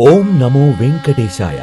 ఓం నమో వెంకటేశాయ.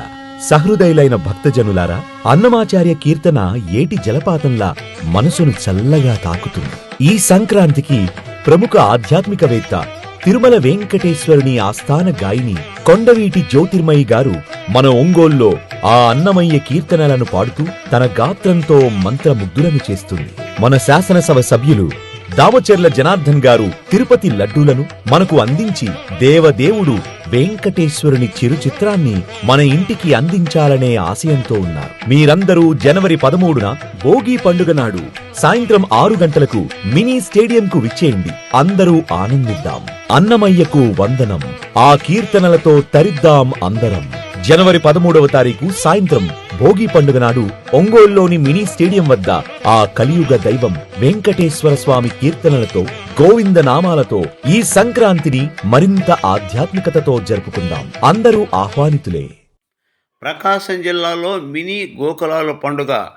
సహృదయులైన భక్తజనులారా అన్నమాచార్య కీర్తన ఏటి జలపాతంలా మనసును చల్లగా తాకుతుంది. ఈ సంక్రాంతికి ప్రముఖ ఆధ్యాత్మికవేత్త తిరుమల వెంకటేశ్వరుని ఆస్థాన గాయని కొండవీటి జ్యోతిర్మయి గారు మన ఒంగోల్లో ఆ అన్నమయ్య కీర్తనలను పాడుతూ తన గాత్రంతో మంత్రముగ్ధులను చేస్తుంది. మన శాసనసభ సభ్యులు దామచెర్ల జనార్దన్ గారు తిరుపతి లడ్డూలను మనకు అందించి దేవదేవుడు వెంకటేశ్వరుని చిరు చిత్రాన్ని మన ఇంటికి అందించాలనే ఆశయంతో ఉన్నారు. మీరందరూ జనవరి పదమూడున భోగి పండుగ నాడు సాయంత్రం ఆరు గంటలకు మినీ స్టేడియంకు విచ్చేయండి. అందరూ ఆనందిద్దాం. అన్నమయ్యకు వందనం. ఆ కీర్తనలతో తరిద్దాం అందరం. జనవరి పదమూడవ తారీఖు సాయంత్రం భోగి పండుగ నాడు ఒంగోలులోని మినీ స్టేడియం వద్ద ఆ కలియుగ దైవం వెంకటేశ్వర స్వామి కీర్తనలతో గోవింద నామాలతో ఈ సంక్రాంతిని మరింత ఆధ్యాత్మికతతో జరుపుకుందాం. అందరూ ఆహ్వానితులే. ప్రకాశం జిల్లాలో మినీ గోకులాల పండుగ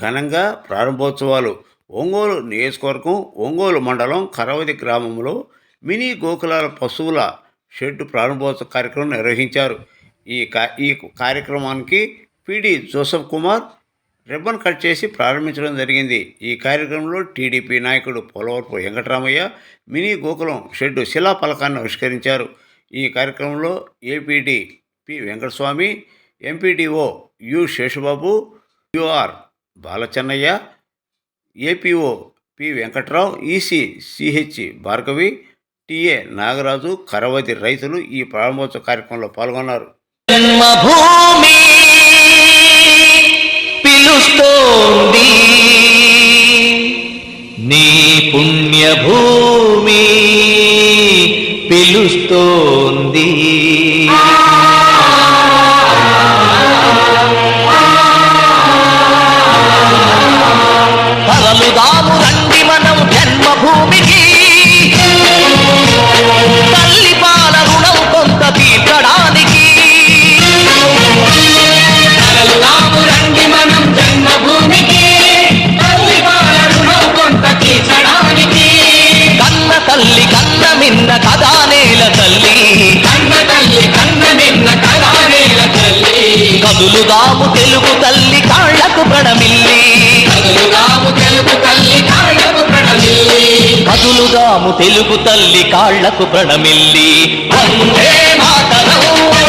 ఘనంగా ప్రారంభోత్సవాలు. ఒంగోలు నియోజకవర్గం ఒంగోలు మండలం కరవది గ్రామంలో మినీ గోకులాల పశువుల షెడ్ ప్రారంభోత్సవ కార్యక్రమం నిర్వహించారు. ఈ కా ఈ కార్యక్రమానికి PD Joseph Kumar ribbon cut చేసి ప్రారంభించడం జరిగింది. ఈ కార్యక్రమంలో టీడీపీ నాయకుడు పోలవరపు వెంకటరామయ్య మినీ గోకులం షెడ్డు శిలా పలకాన్ని ఆవిష్కరించారు. ఈ కార్యక్రమంలో APD P Venkataswamy MPDO U Seshababu U R Balachennaiah APO P Venkatrao EC CH Bhargavi TA Nagaraju Karavati రైతులు ఈ ప్రారంభోత్సవ కార్యక్రమంలో పాల్గొన్నారు. జన్మభూమి పిలుస్తోంది నీ పుణ్యభూమి పిలుస్తోంది. కదులుదాము తెలుగు తల్లి కాళ్ళకు ప్రణమిల్లి. వందే మాతరం.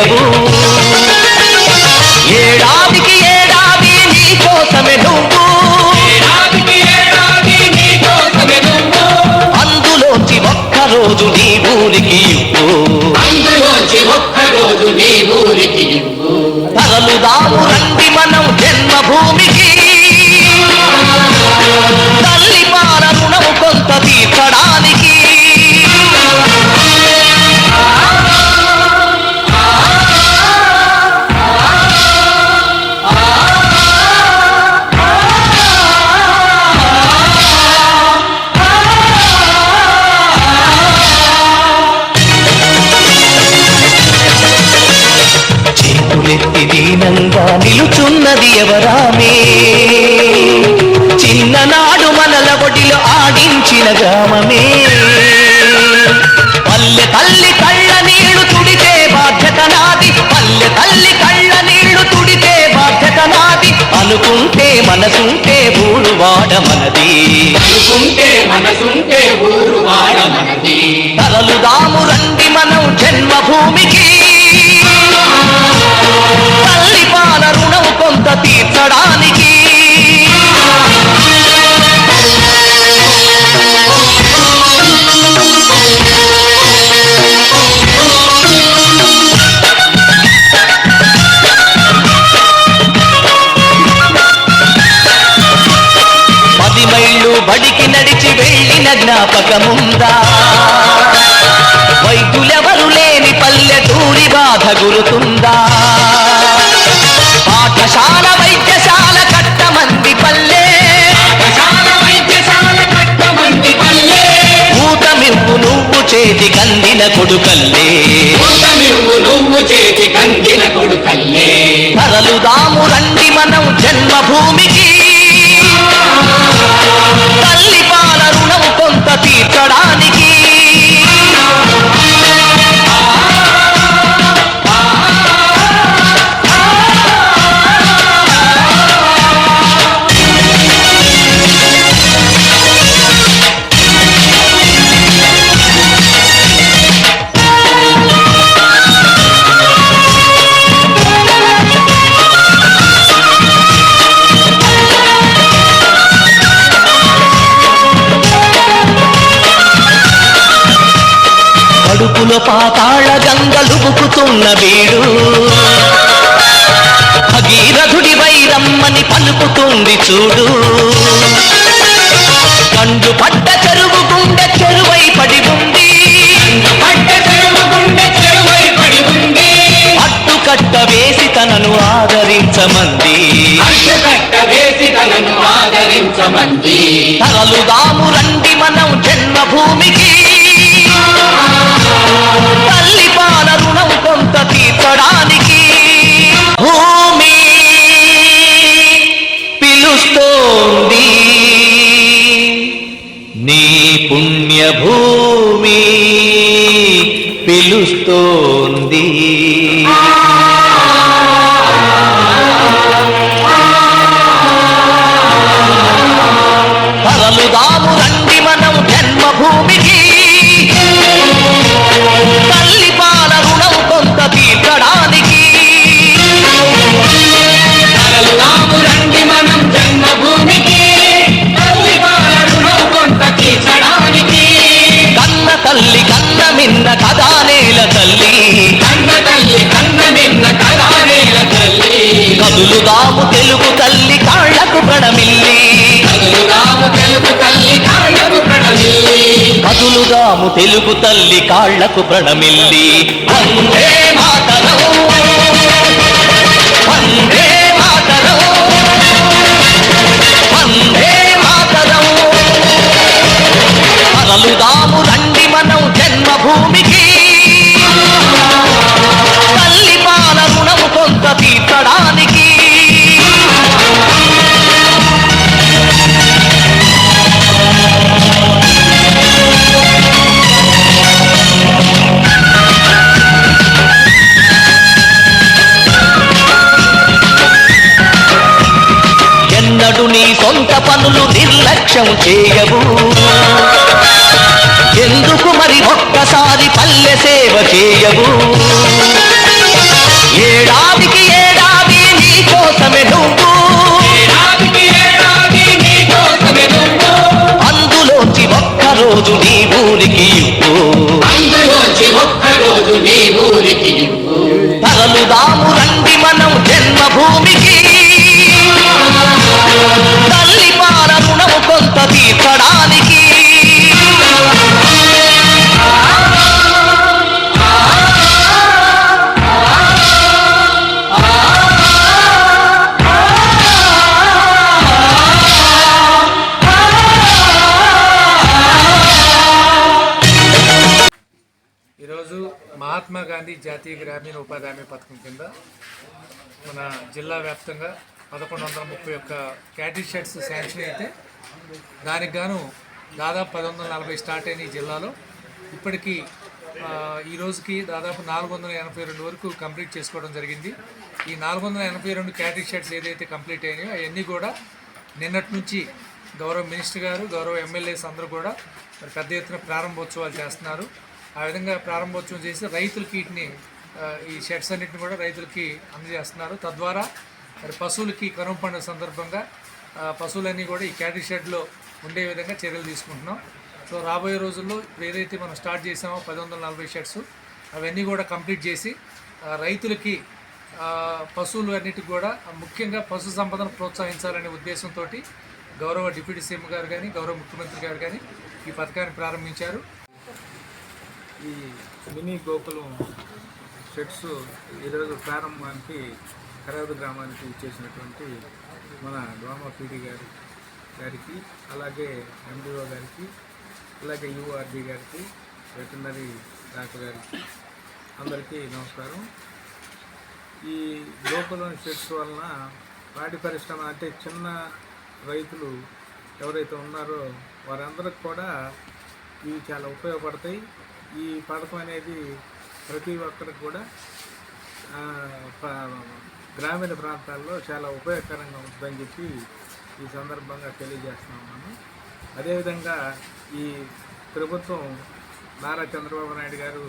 చేయవు ఏడాదికి ఏడాది నీ కోసమే నువ్వు. అందులోంచి ఒక్కరోజు నీ ఊరికి ఇవ్వు. అందులోంచి ఒక్కరోజు నీ ఊరికి ఇవ్వు. తరలుదాము రండి మనం జన్మభూమికి. తల్లి పాల ఎవరామే? చిన్ననాడు మనల ఒడిలో ఆడించిన గ్రామమే. పల్లె తల్లి కళ్ళ నీళ్ళు తుడితే బాధ్యత నాది. పల్లె తల్లి కళ్ళ నీళ్ళు తుడితే బాధ్యత నాది. అనుకుంటే మనసుంటే ఊరు వాడ మనది. అనుకుంటే మనసుంటే ఊరు వాడ మనది. తలలుదాము రండి మనం జ్ఞాపకముందా? వైద్యులెవరు లేని పల్లెటూరి బాధ గురుతుందా? పాఠశాల వైద్యశాల కట్టమంది పల్లె. పాఠశాల ఊతమివ్వు నువ్వు చేతి కందిన కొడుకల్లే. నువ్వు నువ్వు చేతి కందిన కొడుకల్లే తరలుదాము రండి మనం జన్మభూమికి. తల్లి చూడు. కండు పడ్డ చెరువు గుండె చెరువై పడి ఉంది. ఉంది. అడ్డుకట్ట వేసి తనను ఆదరించమంది. తరలుదాము రండి మనం జన్మభూమికి. తల్లి పాల రుణం కొంత పిలుస్తోంది కదులుదాము తెలుగు తల్లి కాళ్ళకు ప్రణమిల్లి. తల్లురాము తెలుగు తల్లి కాళ్ళకు ప్రణమిల్లి. కదులుదాము తెలుగు తల్లి కాళ్ళకు ప్రణమిల్లి. వందే మాతరం నిర్లక్ష్యం చేయవు ఎందుకు మరి ఒక్కసారి పల్లె సేవ చేయవు ఏడాదికి ఏడాది నీ కోసమే నువ్వు. అందులోంచి ఒక్కరోజు నీ ఊరికి. తరలుదాము రండి మనం జన్మభూమికి. తల్లి పాల రుణము కొంత తీర్చడానికి ఈరోజు మహాత్మా గాంధీ జాతీయ గ్రామీణ ఉపాధి హామీ పథకం కింద మన జిల్లా వ్యాప్తంగా పదకొండు వందల ముప్పై ఒక్క క్యాటీ షర్ట్స్ శాంక్షన్ అయితే దానికి గాను దాదాపు పది వందల నలభై స్టార్ట్ అయిన ఈ జిల్లాలో. ఇప్పటికీ ఈ రోజుకి దాదాపు నాలుగు వందల ఎనభై రెండు వరకు కంప్లీట్ చేసుకోవడం జరిగింది. ఈ నాలుగు వందల ఎనభై రెండు క్యాటరీ షర్ట్స్ ఏదైతే కంప్లీట్ అయినాయో అవన్నీ కూడా నిన్నటి నుంచి గౌరవ మినిస్టర్ గారు గౌరవ ఎమ్మెల్యేస్ అందరూ కూడా మరి పెద్ద ఎత్తున ప్రారంభోత్సవాలు చేస్తున్నారు. ఆ విధంగా ప్రారంభోత్సవం చేసి రైతులకి వీటిని ఈ షెడ్స్ అన్నిటిని కూడా రైతులకి అందజేస్తున్నారు. తద్వారా మరి పశువులకి కరువు పండుగ సందర్భంగా పశువులన్నీ కూడా ఈ క్యాటీ షెడ్లో ఉండే విధంగా చర్యలు తీసుకుంటున్నాం. సో రాబోయే రోజుల్లో ఇప్పుడు ఏదైతే మనం స్టార్ట్ చేసామో పది వందల నలభై షెడ్స్ అవన్నీ కూడా కంప్లీట్ చేసి రైతులకి పశువులు అన్నిటికి కూడా ముఖ్యంగా పశు సంపదను ప్రోత్సహించాలనే ఉద్దేశంతో గౌరవ డిప్యూటీ సీఎం గారు కానీ గౌరవ ముఖ్యమంత్రి గారు కానీ ఈ పథకాన్ని ప్రారంభించారు. ఈ మినీ గోకులం షెడ్స్ ఈరోజు ప్రారంభానికి కరాదు గ్రామానికి చేసినటువంటి మన డోమా పీడి గారి గారికి అలాగే ఎండిఓ గారికి అలాగే యుఆర్డి గారికి వెటనరీ డాక్టర్ గారికి అందరికీ నమస్కారం. ఈ గోకులం షెడ్స్ వలన పాడి పరిశ్రమ అంటే చిన్న రైతులు ఎవరైతే ఉన్నారో వారందరికి కూడా ఇవి చాలా ఉపయోగపడతాయి. ఈ పథకం అనేది ప్రతి ఒక్కరికి కూడా గ్రామీణ ప్రాంతాల్లో చాలా ఉపయోగకరంగా ఉంటుందని చెప్పి ఈ సందర్భంగా తెలియజేస్తా ఉన్నాను అదేవిధంగా ఈ ప్రభుత్వం నారా చంద్రబాబు నాయుడు గారు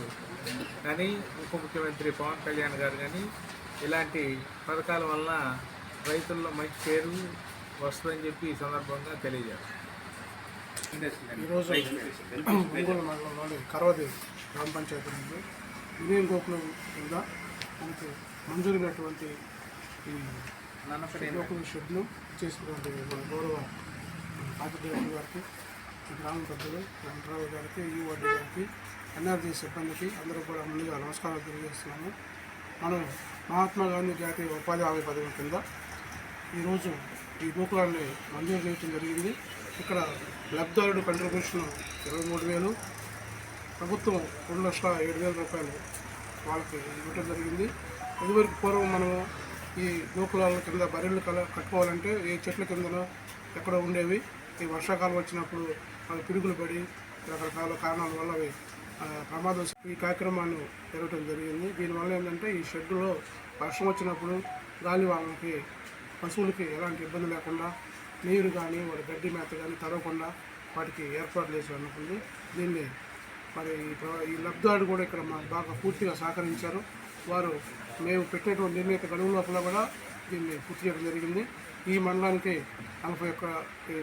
కానీ ఉప ముఖ్యమంత్రి పవన్ కళ్యాణ్ గారు కానీ ఇలాంటి పథకాల వలన రైతుల్లో మంచి పేరు వస్తుందని చెప్పి ఈ సందర్భంగా తెలియజేస్తాను ఈరోజు ఒంగోలు మండలంలోని కరవది గ్రామ పంచాయతీ నుండి యూనియన్ గోకులం కింద మనకి మంజూరైనటువంటి ఈ గోకులం షెడ్ను చేసినటువంటి గౌరవ పాత్రికేయులు గారికి గ్రామ పెద్దలు వెంకటరావు గారికి యువడ్డి గారికి ఎన్ఆర్జీ సిబ్బందికి అందరూ కూడా ముందుగా నమస్కారాలు తెలియజేస్తున్నాము. మనం మహాత్మా గాంధీ జాతీయ ఉపాధి హామీ పథకం కింద ఈరోజు ఈ గోకులాన్ని మంజూరు చేయడం జరిగింది. ఇక్కడ లబ్ధారుడు కంట్రిబ్యూషన్ ఇరవై మూడు వేలు ప్రభుత్వం రెండు లక్షల ఏడు వేల రూపాయలు వాళ్ళకి ఇవ్వటం జరిగింది. ఇదివరకు పూర్వం మనము ఈ గోకులాల కింద బర్రెలు కల కట్టుకోవాలంటే ఏ చెట్ల కిందనో ఎక్కడో ఉండేవి. ఈ వర్షాకాలం వచ్చినప్పుడు అవి పిడుగులు పడి రకరకాల కారణాల వల్ల అవి ప్రమాదం ఈ కార్యక్రమాన్ని జరగటం జరిగింది. దీనివల్ల ఏంటంటే ఈ షెడ్లో వర్షం వచ్చినప్పుడు గాలి వాళ్ళకి పశువులకి ఎలాంటి ఇబ్బంది లేకుండా నీరు కానీ వాడి గడ్డి మేత కానీ తడవకుండా వాటికి ఏర్పాటు చేసి అనుకుంది. దీన్ని మరి ఈ లబ్ధాడు లబ్ధిదారుడు కూడా ఇక్కడ మాకు బాగా పూర్తిగా సహకరించారు. వారు మేము పెట్టేటువంటి నిర్ణీత గడువు లోపల కూడా దీన్ని పూర్తి చేయడం జరిగింది. ఈ మండలానికి నలభై ఒక్క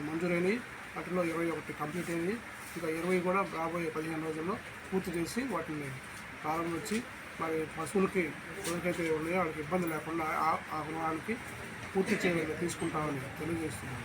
మంజూరైనవి వాటిలో ఇరవై ఒకటి కంప్లీట్ అయినవి ఇంకా ఇరవై కూడా రాబోయే పదిహేను రోజుల్లో పూర్తి చేసి వాటిని ప్రారంభించి మరి పశువులకి ఎవరికైతే ఉన్నాయో వాళ్ళకి ఇబ్బంది లేకుండా ఆ- గుణానికి పూర్తి చేయగలిగి తీసుకుంటామని తెలియజేస్తున్నాను.